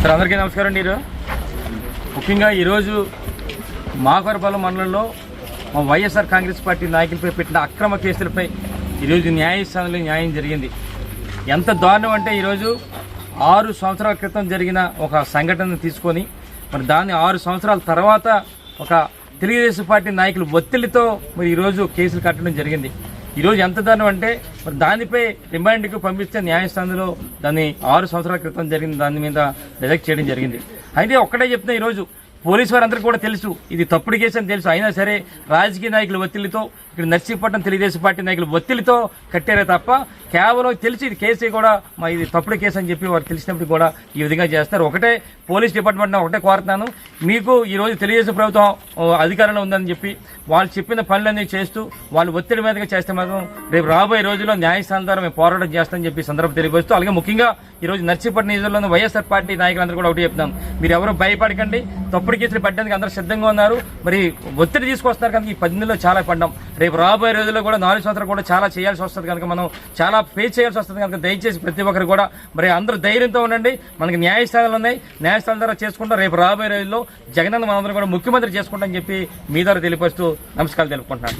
Sir అందరికీ నమస్కారం అండి ముఖ్యంగా ఈరోజు మాకవరపాలెం మండలంలో మా వైఎస్ఆర్ కాంగ్రెస్ పార్టీ నాయకులపై పెట్టిన అక్రమ కేసులపై ఈరోజు న్యాయస్థానంలో న్యాయం జరిగింది. ఎంత దారుణం అంటే ఈరోజు ఆరు సంవత్సరాల క్రితం జరిగిన ఒక సంఘటన తీసుకొని మరి దాన్ని ఆరు సంవత్సరాల తర్వాత ఒక తెలుగుదేశం పార్టీ నాయకులు ఒత్తిడితో మరి ఈరోజు కేసులు కట్టడం జరిగింది. ఈరోజు ఎంత దారుణం అంటే మరి దానిపై రిమాండ్కి పంపిస్తే న్యాయస్థానంలో దాన్ని ఆరు సంవత్సరాల క్రితం జరిగిన దాని మీద రిజెక్ట్ చేయడం జరిగింది. అయితే ఒక్కటే చెప్తున్నా ఈరోజు పోలీసు వారందరికీ కూడా తెలుసు. ఇది తప్పుడు కేసు అని తెలుసు. అయినా సరే రాజకీయ నాయకుల ఒత్తిడితో ఇక్కడ నర్సీపట్నం తెలుగుదేశం పార్టీ నాయకుల ఒత్తిడితో కట్టారే తప్ప కేవలం తెలిసి ఇది కేసు కూడా మా ఇది తప్పుడు కేసు అని చెప్పి వారు తెలిసినప్పుడు కూడా ఈ విధంగా చేస్తారు. ఒకటే పోలీస్ డిపార్ట్మెంట్ ఒకటే కోరుతున్నాను. మీకు ఈ రోజు తెలుగుదేశం ప్రభుత్వం ఓ, అధికారంలో ఉందని చెప్పి వాళ్ళు చెప్పిన పనులన్నీ చేస్తూ వాళ్ళు ఒత్తిడి మీదగా చేస్తే మాత్రం రేపు రాబోయే రోజుల్లో న్యాయస్థానం ద్వారా మేము పోరాటం చేస్తామని చెప్పి సందర్భం తెలియపరుస్తూ అలాగే ముఖ్యంగా ఈ రోజు నర్సీపట్నం నియోజకవర్గంలో వైఎస్ఆర్ పార్టీ నాయకులందరూ కూడా ఒకటి చెప్తున్నాం మీరు ఎవరు భయపడకండి ఇప్పటికీ కేసులు పట్టడానికి అందరూ సిద్ధంగా ఉన్నారు. మరి ఒత్తిడి తీసుకొస్తున్నారు కనుక ఈ పద్దెనిమిదిలో చాలా పడ్డాం. రేపు రాబోయే రోజుల్లో కూడా నాలుగు సంవత్సరాలు కూడా చాలా చేయాల్సి వస్తుంది కనుక మనం చాలా ఫేస్ చేయాల్సి వస్తుంది కనుక దయచేసి ప్రతి ఒక్కరు కూడా మరి అందరూ ధైర్యంతో ఉండండి. మనకి న్యాయస్థానాలు ఉన్నాయి. న్యాయస్థానం ద్వారా చేసుకుంటాం రేపు రాబోయే రోజుల్లో జగనన్న మనందరం కూడా ముఖ్యమంత్రి చేసుకుంటామని చెప్పి మీ ద్వారా తెలియపరుస్తూ నమస్కారాలు తెలుపుకుంటున్నాను.